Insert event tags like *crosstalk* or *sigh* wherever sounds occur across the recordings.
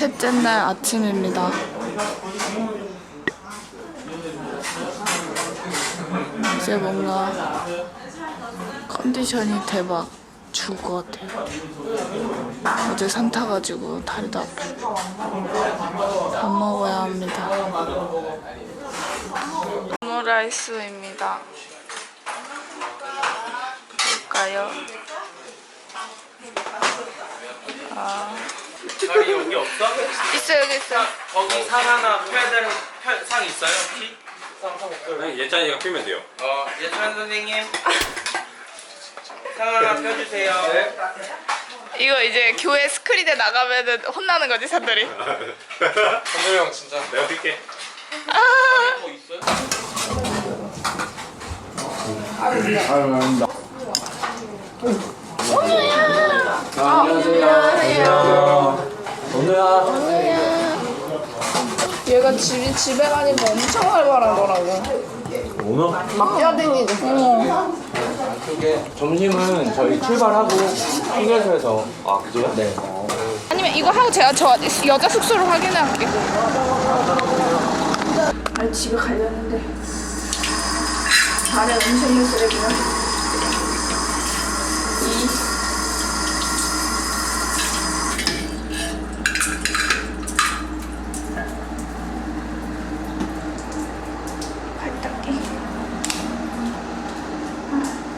셋째 날 아침입니다. 이제 뭔가 컨디션이 대박 죽을 것 같아요. 어제 산 타가지고 다리도 아프고 밥 먹어야 합니다. 오므라이스입니다. 볼까요? 아, 자리 여기 없어? 있어 여기 있어. 거기 상 하나 펴야 되는 펴- 상 있어요? 혹시? 상상 없어요. 아니, 예찬이가 피면 돼요. 어, 예찬 선생님. 상 하나 펴주세요. 이거 이제 교회 스크린에 나가면은 혼나는 거지 사람들이. 선우 형 진짜. 내가 필게. 뭐 있어요? 얘가 집이 집에 가니까 엄청 활발하더라고. 오늘? 막 뛰어다니고. 어. 점심은 저희 출발하고 휴게소에서 아 그래요? 네. 아니면 이거 하고 제가 저 여자 숙소를 확인해 갈게. 빨리 집에 가려는데 안에 음식물 쓰레기가 이 발닦기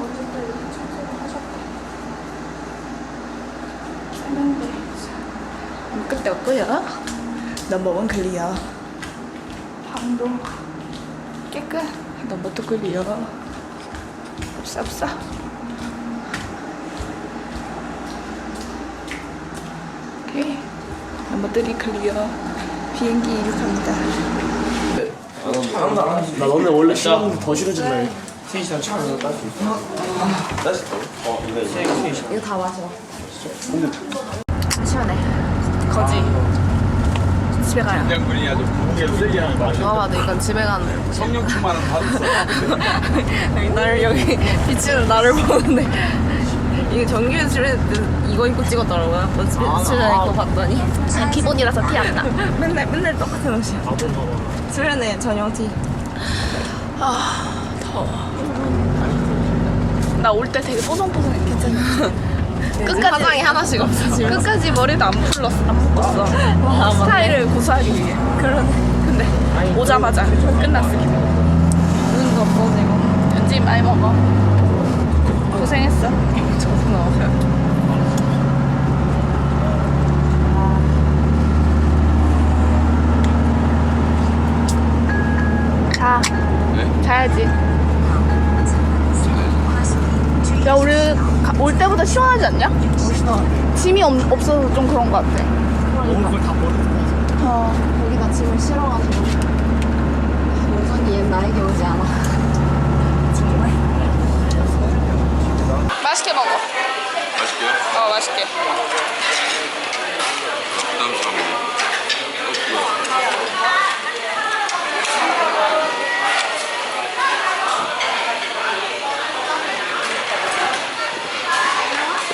어제도 이렇게 청소를 하셨고 세면대 없고요 넘버원 클리어 방도 깨끗. 넘버 투 클리어 없어 없어 오케이. 넘버 3 클리어 비행기 이륙합니다. 나 너네 원래 시험 더 싫어진 날 3시간 차에서 딸수 있어. 이거 다 마셔 시원해 거지 집에 가요 양분이야, 너 무게 쓰레기랑 마셔. 누가 봐도 이건 집에 가는 거지 성령 충만은 받았어. *laughs* 나를 여기 비치는 나를 보는데 이게 정규 출연 이거 입고 찍었더라고요. 뭐 출연 입고 봤더니 그냥 기본이라서 티 안 나. 맨날 맨날 똑같은 옷이야. 출연해 전용 티. 아 더워. 나 올 때 되게 뽀송뽀송해 괜찮아. *laughs* 끝까지 화장이 하나씩 없어. 끝까지 머리도 안 풀렀어 안 묶었어. 스타일을 고수하기 위해. 그러네. 근데 오자마자 끝났어. 눈도 없어지고 연지 많이 먹어 고생했어 *laughs* 저도 먹어요 자 자야지 야 우리 가- 올 때보다 시원하지 않냐? 짐이 없, 없어서 좀 그런 것 같아 어. 여기가 짐을 실어가지고 여전히 옛 나에게 오지 않아. 맛있게 먹어 맛있게요? 어 맛있게 부담스럽네.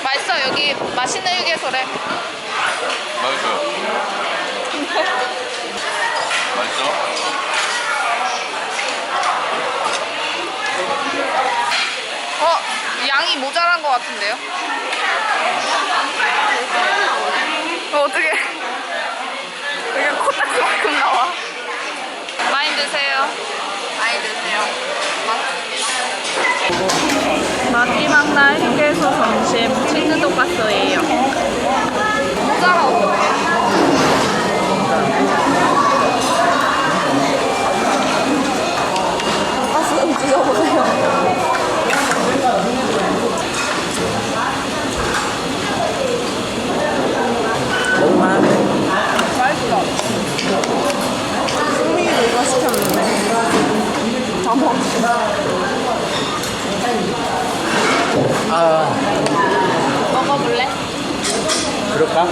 맛있어 여기 맛있는 휴게소래 맛있어요. 맛있어? 어 양이 모자란 것 같은데요? 어, 어떻게 이게 코딱지만큼 나와 많이 드세요 많이 드세요 마지막 날 휴게소 점심 치즈 돈가스예요 먹어볼래? 그럴까?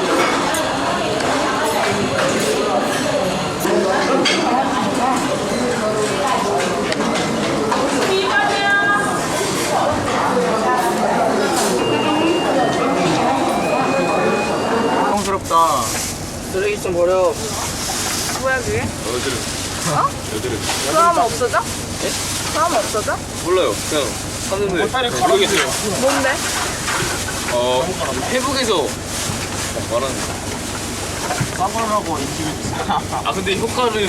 부럽다 쓰레기 좀 버려 뭐야 그게? 여드름 어? 그럼 없어져? 예? 그럼 없어져? 몰라요 그냥 뭐 하는데 모르겠어요 네, 뭔데? 어, 회복에서 말하는 싸버하고 인기를 아 근데 효과는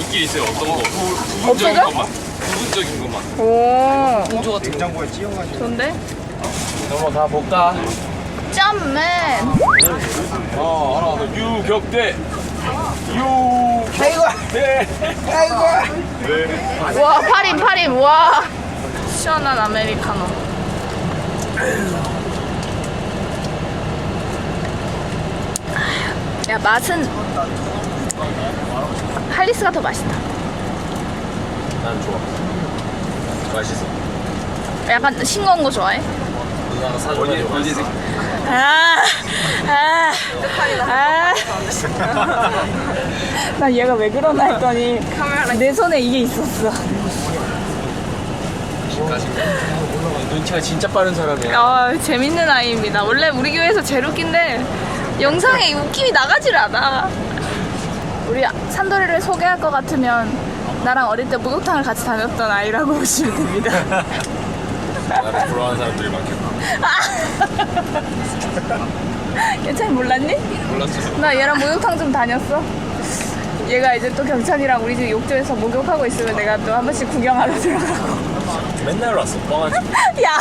있긴 있어요. 어떤 거? 부분적인 없어져? 것만. 부분적인 것만. 오 공조 같은 거. 냉장고에 찌워가지고 좋은데? 넘어가 볼까? 짬맨 아, 하나 더. 유격대. 유. 와 파림 파림 와 시원한 아메리카노 야 맛은 할리스가 더 맛있다 난 좋아. 맛있어. 약간 싱거운 거 좋아해? 누나가 사줘가지고. 원지 색. 아, 아, 아. *laughs* 나 얘가 왜 그러나 했더니 내 손에 이게 있었어. 눈치가 진짜 빠른 사람이야. 아, 재밌는 아이입니다. 원래 우리 교회에서 제일 웃긴데 영상에 웃김이 나가질 않아. 우리 산돌이를 소개할 것 같으면 나랑 어릴 때 목욕탕을 같이 다녔던 아이라고 *laughs* 보시면 됩니다. 나를 부러워하는 사람들이 많겠다. *laughs* 괜찮이 몰랐니? 몰랐어. 나 얘랑 목욕탕 좀 다녔어. 얘가 이제 또 경찬이랑 우리 집 욕조에서 목욕하고 있으면 내가 또 한 번씩 구경하러 들어가고. 맨날 왔어. 뻥하지. *laughs* 야!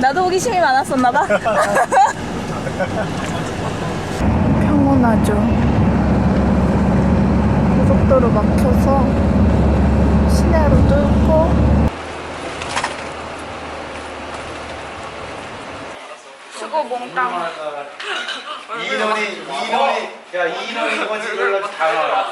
나도 호기심이 많았었나봐. *laughs* 평온하죠. 고속도로 막혀서 시내로 뚫고. 수고 몽땅. 이인원이 이인원이 야 이인원이 이번 주 연락 다 나와